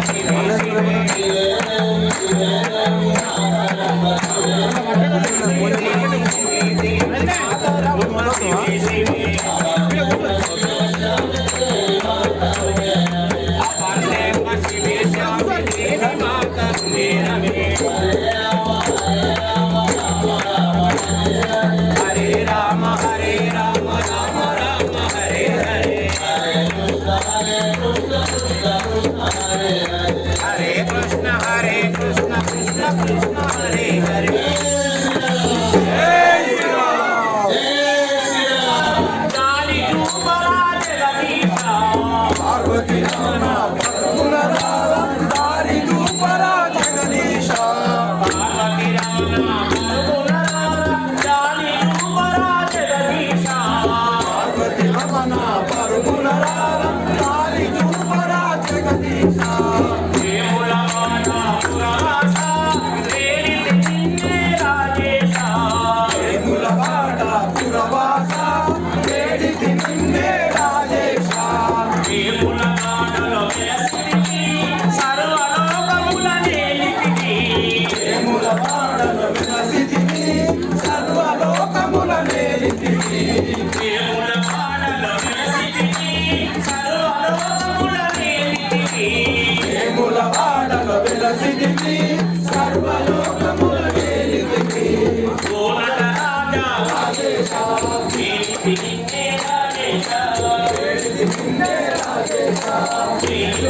Grazie. Hare Rama Thank you.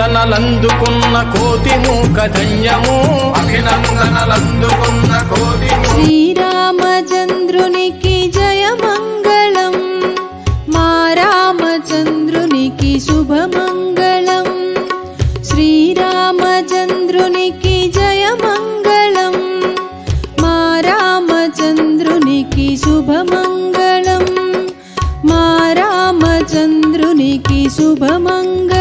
అభినందనలందుకున్న కోతి మూక ధన్యము అభినందనలందుకున్న కోటి శ్రీరామచంద్రునికి జయమంగళం. మా రామచంద్రునికి శుభమంగళం. శ్రీరామచంద్రునికి జయమంగళం. మా రామచంద్రునికి శుభమంగళం. మా రామచంద్రునికి శుభమంగళం.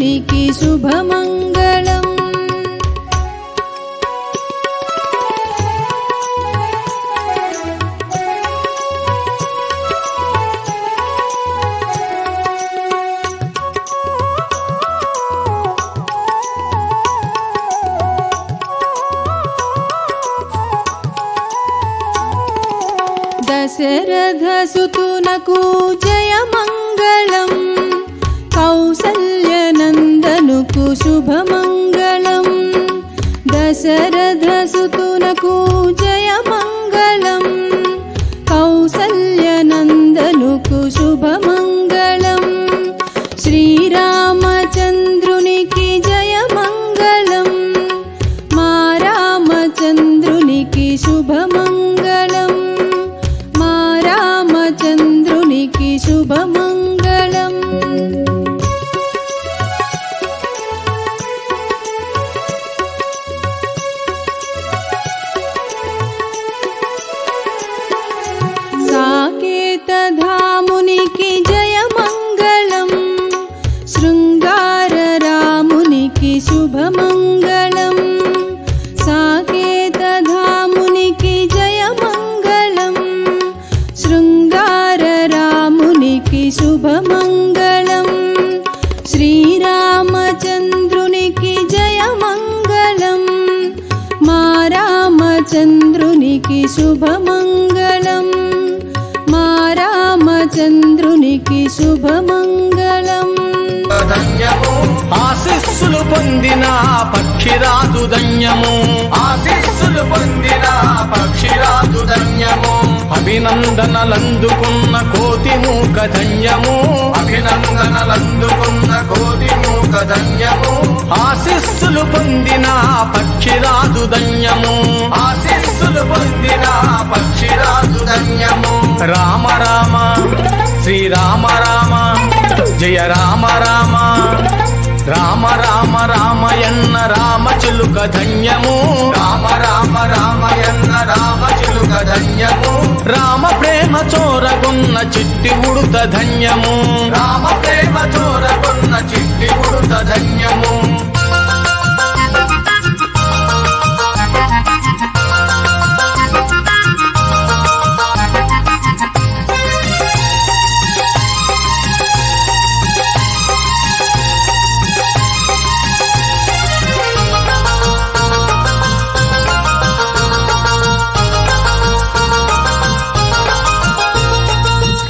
రామచంద్రునికి శుభమంగళం. దశరథ సుతునకు జయ శుభమంగళం. దశరథసుతునకు జయమంగళం. కౌసల్యనందనుకు శుభమంగళం రామచంద్రునికి శుభమంగళం. మా రామచంద్రునికి శుభమంగళం. ఆశిస్సులు పొందిన పక్షిరాదు ధన్యము. ఆశిస్సులు పొందిన పక్షిరాదు ధన్యము. అభినందన అభినందనలందుకున్న కోతి మూక ధన్యము. అభినందనలందుకున్న కోతి మూక ధన్యము. ఆశిస్సులు పొందిన పక్షిరాజు ధన్యము. ఆశిస్సులు పొందిన పక్షిరాజు ధన్యము. రామ రామ శ్రీరామ రామ జయ రామ రామ. రామ రామ రామయన్న రామ చిలుక ధన్యము. రామ రామ రామయన్న రామ చిలుక ధన్యము. రామ ప్రేమ చోరగున్న చిట్టి ఉడుత ధన్యము. రామ ప్రేమ చోరగున్న చిట్టి ధన్యము.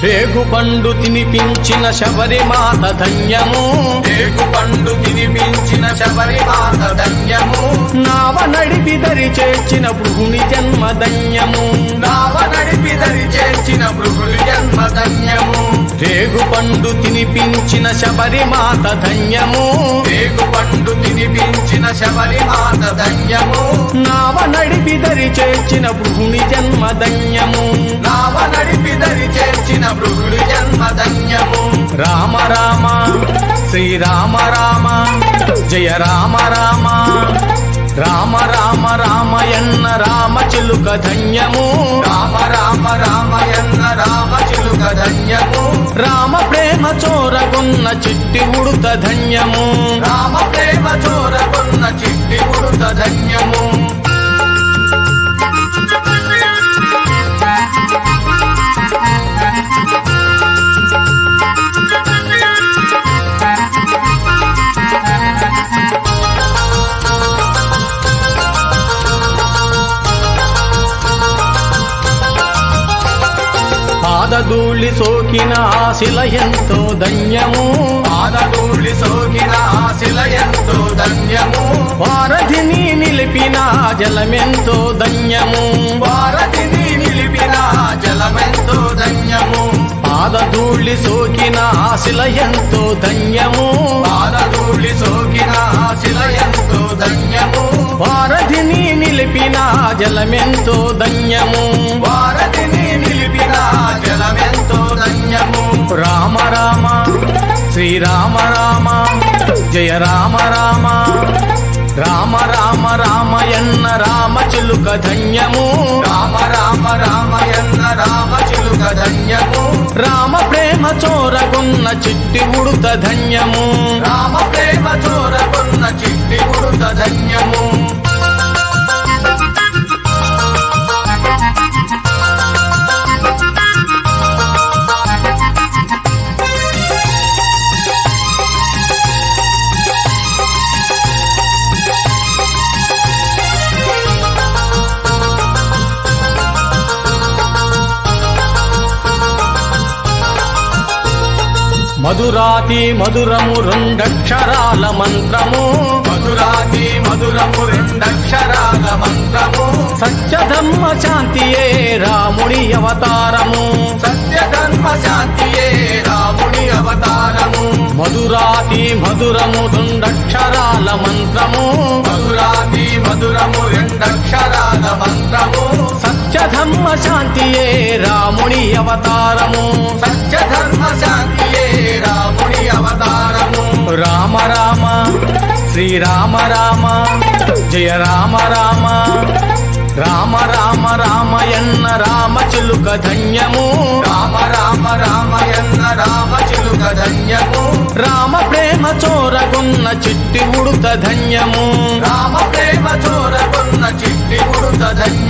రేగు పండు తినిపించిన శబరిమాత ధన్యము. రేగు పండు తినిపించిన శబరిమాత ధన్యము. నావ నడిపి దరి చేర్చిన భృగుని జన్మ ధన్యము. నావ నడిపి దరి చేర్చిన భృగులు జన్మ ధన్యము. రేగు పండు తినిపించిన శబరిమాత ధన్యము. రేగు పండు తినిపించిన శబరిమాత ధన్యము. నావ నడిపి దరి చేర్చిన భృగుని జన్మ ధన్యము. నావ నడిపి దరి చేర్చిన భృగులు జన్మ ధన్యము. రామ రామ శ్రీరామ రామ జయ రామ రామ రామ రామ రామయన్న రామ చిలుక ధన్యము. రామ రామ రామయన్న రామ చిలుక ధన్యము. రామ ప్రేమ చోరగొన్న చిట్టి ఉడుత ధన్యము. రామ ప్రేమ చోరకున్న చిట్టి ఉడుత ధన్యము. సోకిన ఆశిల ఎంతో ధన్యము. పాదధూళి సోకిన శిల ఎంతో ధన్యము. వారధిని నిలిపిన జలమెంతో ధన్యము. భారతిని నిలిపిన జలమెంతో ధన్యము. పాదధూళి సోకిన ఆశిల ఎంతో ధన్యము. పాదధూళి సోకిన శిల ఎంతో ధన్యము. వారధిని నిలిపిన జలమెంతో ధన్యము. శ్రీరామ రామ జయ రామ రామ. రామ రామ రామయన్న రామ చిలుక ధన్యము. రామ రామ రామయన్న రామ చిలుక ధన్యము. రామ ప్రేమ చోరగొన్న చిట్టి ఉడుత ధన్యము. రామ ప్రేమ చోరకున్న చిట్టి ఉడుత ధన్యము. మధురాతి మధురము రెండక్షరాల మంత్రము. మధురాతి మధురము రెండక్షరాల మంత్రము. సత్యధర్మ శాంతియే రాముడి అవతారము. సత్యధర్మ శాంతియే రాముని అవతారము. మధురాతి మధురము రెండక్షరాల మంత్రము. మధురాతి మధురము రెండక్షరాల మంత్రము. సత్యధర్మ శాంతియే రాముడి అవతారము. సత్యధర్మ రాముని అవతారము. రామ రామ శ్రీరామ రామ జయ రామ రామ. రామ రామ రామయన్న రామ చిలుక ధన్యము. రామ రామ రామయన్న రామ చిలుక ధన్యము. రామ ప్రేమ చోరగున్న చిట్టి ఉడుత ధన్యము. రామ ప్రేమ చోరగున్న చిట్టి ఉడుత ధన్యము.